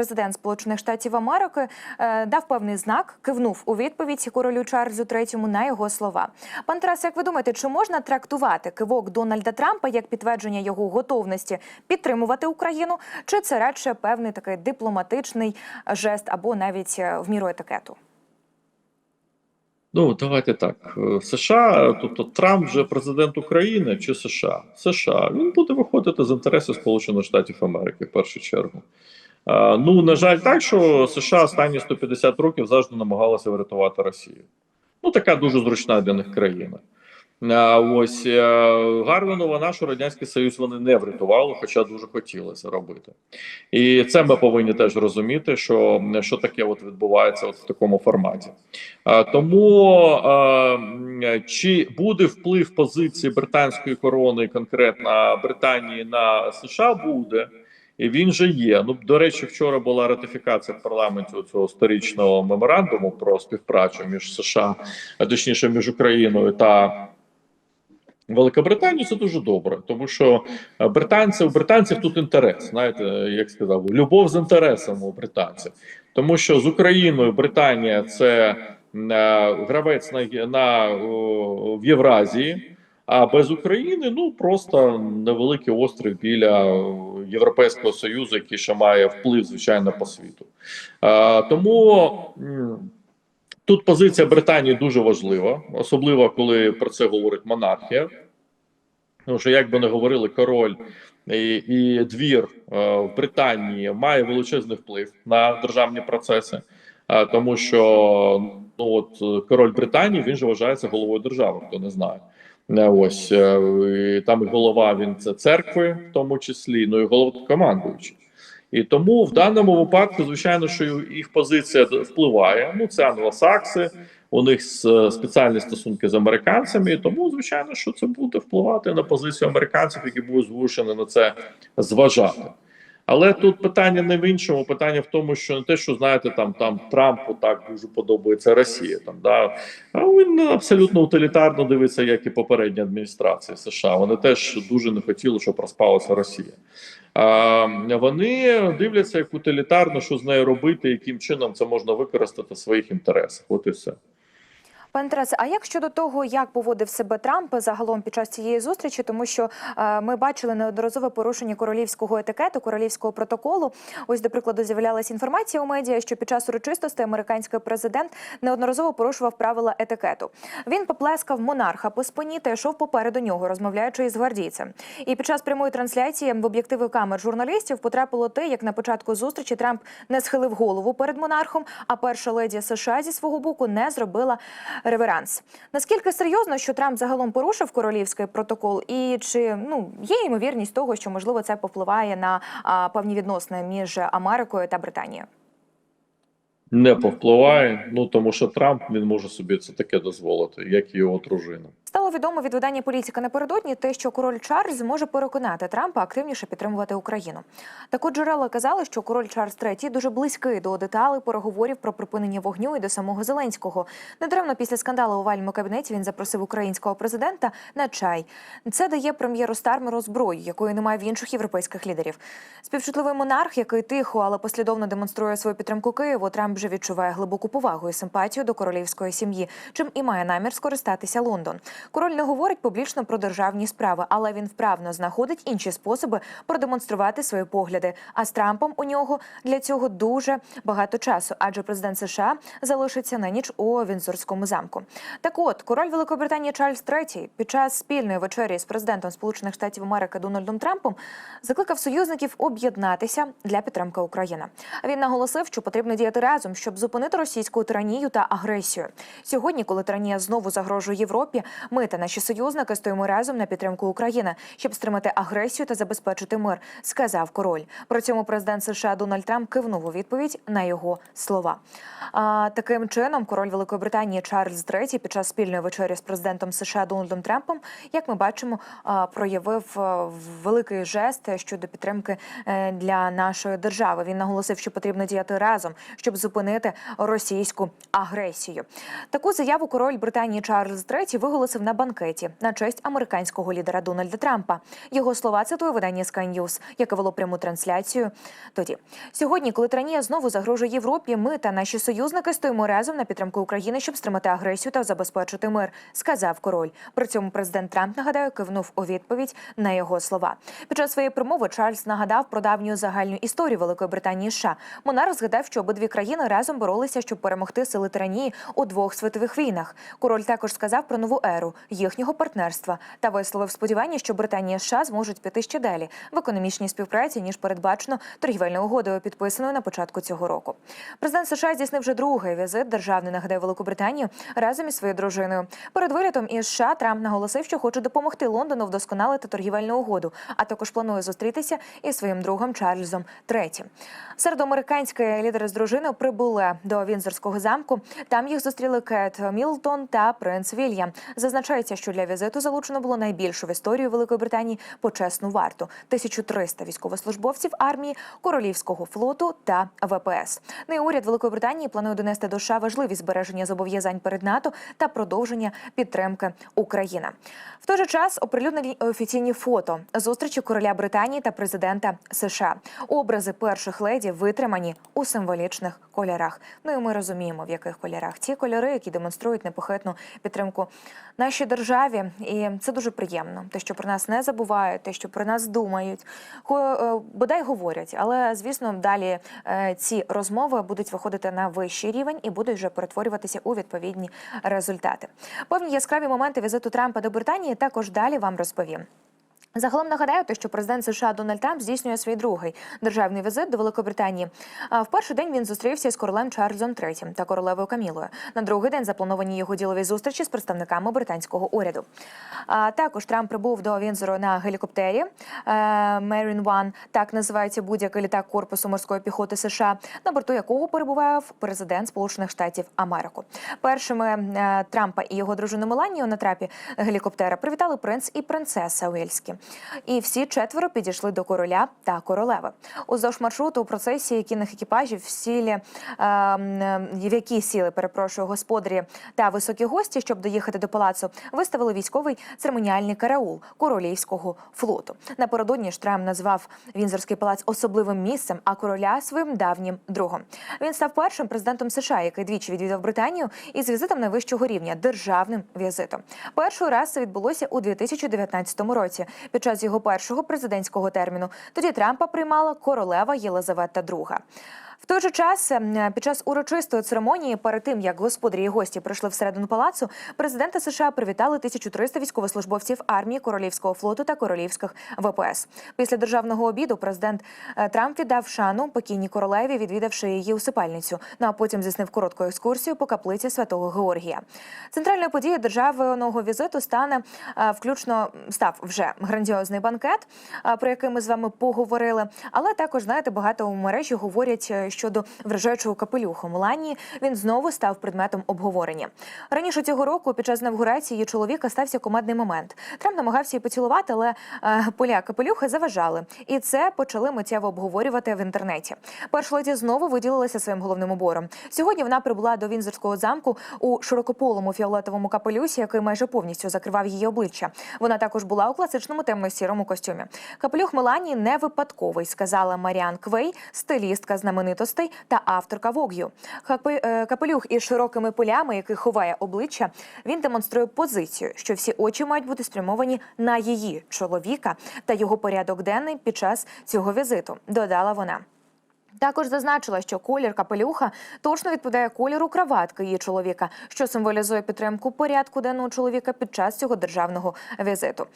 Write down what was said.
президент Сполучених Штатів Америки е, дав певний знак, кивнув у відповідь королю Чарльзу III на його слова. Пан Тарас, як ви думаєте, чи можна трактувати кивок Дональда Трампа як підтвердження його готовності підтримувати Україну, чи це радше певний такий дипломатичний жест або навіть е, в міру етикету? Ну, давайте так. Е, США, тобто Трамп вже президент України чи США? США. Він буде виходити з інтересів Сполучених Штатів Америки в першу чергу. Е, Ну, на жаль, так, що США останні 150 років завжди намагалися врятувати Росію. Ну, така дуже зручна для них країна. А ось е, гарна новина, що радянський союз вони не врятували, хоча дуже хотілося робити. І це ми повинні теж розуміти, що, що таке от відбувається от в такому форматі. Тому чи буде вплив позиції британської корони, конкретно Британії на США, буде. Він же є. Ну до речі, вчора була ратифікація в парламенті цього сторічного меморандуму про співпрацю між США, а точніше між Україною та Великобританію. Це дуже добре, тому що е, британці у британців тут інтерес. Знаєте, як сказав, любов з інтересом у британців, тому що з Україною Британія це е, гравець на, на в Євразії. А без України ну просто невеликий острів біля Європейського союзу, який ще має вплив, звичайно, по світу. Тому тут позиція Британії дуже важлива, особливо коли про це говорить монархія. Тому що, як би не говорили, король і, і двір е, в Британії має величезний вплив на державні процеси, е, тому що ну от е, король Британії він же вважається головою держави, хто не знає. Ось е, там і голова він це церкви, в тому числі, ну і головнокомандуючий. І тому в даному випадку, звичайно, що їх позиція впливає. Ну, це англосакси, у них спеціальні стосунки з американцями, і тому, звичайно, що це буде впливати на позицію американців, які будуть змушені на це зважати. Але тут питання не в іншому, питання в тому, що не те, що знаєте, там там Трампу так дуже подобається Росія. Там да а він абсолютно утилітарно дивиться, як і попередні адміністрації США. Вони теж дуже не хотіли, щоб розпалася Росія. А, вони дивляться як утилітарно, що з нею робити, яким чином це можна використати в своїх інтересах. От і все. Пане Тарасе, а як щодо того, як поводив себе Трамп загалом під час цієї зустрічі, тому що е, ми бачили неодноразове порушення королівського етикету, королівського протоколу. Ось, до прикладу, з'являлася інформація у медіа, що під час урочистостей американський президент неодноразово порушував правила етикету. Він поплескав монарха по спині та йшов попереду нього, розмовляючи із гвардійцем. І під час прямої трансляції в об'єктиви камер журналістів потрапило те, як на початку зустрічі Трамп не схилив голову перед монархом, а перша леді США зі свого боку не зробила реверанс. Наскільки серйозно, що Трамп загалом порушив королівський протокол, і чи ну є ймовірність того, що можливо це повпливає на а, певні відносини між Америкою та Британією? Не повпливає, ну тому що Трамп він може собі це таке дозволити, як і його дружина. Стало відомо від видання політика напередодні те, що король Чарльз може переконати Трампа активніше підтримувати Україну. Так от джерела казали, що король Чарльз III дуже близький до деталей переговорів про припинення вогню і до самого Зеленського. Недаремно після скандалу у овальному кабінеті він запросив українського президента на чай. Це дає прем'єру Стармеру зброю, якої немає в інших європейських лідерів. Співчутливий монарх, який тихо, але послідовно демонструє свою підтримку Києву, Трамп вже відчуває глибоку повагу і симпатію до королівської сім'ї, чим і має намір скористатися Лондон. Король не говорить публічно про державні справи, але він вправно знаходить інші способи продемонструвати свої погляди. А з Трампом у нього для цього дуже багато часу, адже президент США залишиться на ніч у Вінзорському замку. Так от король Великобританії Чарльз III під час спільної вечері з президентом Сполучених Штатів Америки Дональдом Трампом закликав союзників об'єднатися для підтримки України. Він наголосив, що потрібно діяти разом, щоб зупинити російську тиранію та агресію. Сьогодні, коли тиранія знову загрожує Європі, ми та наші союзники стоїмо разом на підтримку України, щоб стримати агресію та забезпечити мир, сказав король. При цьому президент США Дональд Трамп кивнув у відповідь на його слова. А, таким чином, король Великої Британії Чарльз III під час спільної вечері з президентом США Дональдом Трампом, як ми бачимо, проявив великий жест щодо підтримки е, для нашої держави. Він наголосив, що потрібно діяти разом, щоб зупинити російську агресію. Таку заяву король Британії Чарльз III виголосив оголосив на банкеті на честь американського лідера Дональда Трампа. Його слова цитує видання Sky News, яке вело пряму трансляцію. Тоді сьогодні, коли тиранія знову загрожує Європі, ми та наші союзники стоїмо разом на підтримку України, щоб стримати агресію та забезпечити мир, сказав король. При цьому президент Трамп нагадаю, кивнув у відповідь на його слова. Під час своєї промови Чарльз нагадав про давню загальну історію Великої Британії і США. Монарх згадав, що обидві країни разом боролися, щоб перемогти сили тиранії у двох світових війнах. Король також сказав про нову еру їхнього партнерства та висловив сподівання, що Британія і США зможуть піти ще далі в економічній співпраці ніж передбачено торгівельною угодою, підписаною на початку цього року. Президент США здійснив вже другий візит державний нагадаю Велику Британію разом із своєю дружиною. Перед вилітом із США Трамп наголосив, що хоче допомогти Лондону вдосконалити торгівельну угоду, а також планує зустрітися із своїм другом Чарльзом III. Середоамериканські лідери з дружиною прибули до Вінзорського замку. Там їх зустріли Кет Мілтон та принц Вільям. Зазначається, що для візиту залучено було найбільшу в історії Великої Британії почесну варту 1300 військовослужбовців армії, королівського флоту та ВПС. Ну уряд Великої Британії планує донести до США важливість збереження зобов'язань перед НАТО та продовження підтримки України. В той же час оприлюднені офіційні фото зустрічі короля Британії та президента США. Образи перших леді витримані у символічних кольорах. Ну і ми розуміємо, в яких кольорах ті кольори, які демонструють непохитну підтримку нашій державі, і це дуже приємно. Те, що про нас не забувають, те, що про нас думають, е, бодай говорять. Але звісно, далі е, ці розмови будуть виходити на вищий рівень і будуть вже перетворюватися у відповідні результати. Повні яскраві моменти візиту Трампа до Британії також далі вам розповім. Загалом нагадаю, що президент США Дональд Трамп здійснює свій другий державний візит до Великобританії. А в перший день він зустрівся з королем Чарльзом III та королевою Камілою. На другий день заплановані його ділові зустрічі з представниками британського уряду. А також Трамп прибув до Вінзору на гелікоптері Мерін Ван, так називається будь-який літак корпусу морської піхоти США, на борту якого перебував президент Сполучених Штатів Америку. Першими е, Трампа і його дружину Меланію на трапі гелікоптера привітали принц і принцеса Уельські. І всі четверо підійшли до короля та королеви. Уздовж маршруту у процесії кінних екіпажів сілі, е, в які сіли, перепрошую, господарі та високі гості, щоб доїхати до палацу, виставили військовий церемоніальний караул королівського флоту. Напередодні ж Трамп назвав Вінзорський палац особливим місцем, а короля своїм давнім другом. Він став першим президентом США, який двічі відвідав Британію із візитом найвищого рівня державним візитом. Перший раз це відбулося у 2019 році під час його першого президентського терміну. Тоді Трампа приймала королева Єлизавета II. Той же час ем, під час урочистої церемонії, перед тим як господарі і гості прийшли всередину палацу, президента США привітали 1300 військовослужбовців армії королівського флоту та королівських ВПС. Після державного обіду президент е, Трамп віддав шану покійній королеві, відвідавши її усипальницю. Ну а потім здійснив коротку екскурсію по каплиці святого Георгія. Центральною подією державного візиту стане е, включно став вже грандіозний банкет, е, про який ми з вами поговорили. Але також знаєте, багато у мережі говорять е, щодо вражаючого капелюху Меланії. Він знову став предметом обговорення. Раніше цього року, під час інавгурації її чоловіка стався комедний момент. Трамп намагався її поцілувати, але е, поля капелюхи заважали, і це почали миттєво обговорювати в інтернеті. Перша леді знову виділилася своїм головним убором. Сьогодні вона прибула до Вінзорського замку у широкополому фіолетовому капелюсі, який майже повністю закривав її обличчя. Вона також була у класичному темно-сірому костюмі. Капелюх Меланії не випадковий, сказала Маріан Квей, стилістка знаменитостей та авторка Вог'ю. Е, Капелюх із широкими полями, який ховає обличчя, він демонструє позицію, що всі очі мають бути спрямовані на її чоловіка та його порядок денний під час цього візиту. Додала вона. Також зазначила, що колір капелюха точно відповідає кольору краватки її чоловіка, що символізує підтримку порядку денного чоловіка під час цього державного візиту.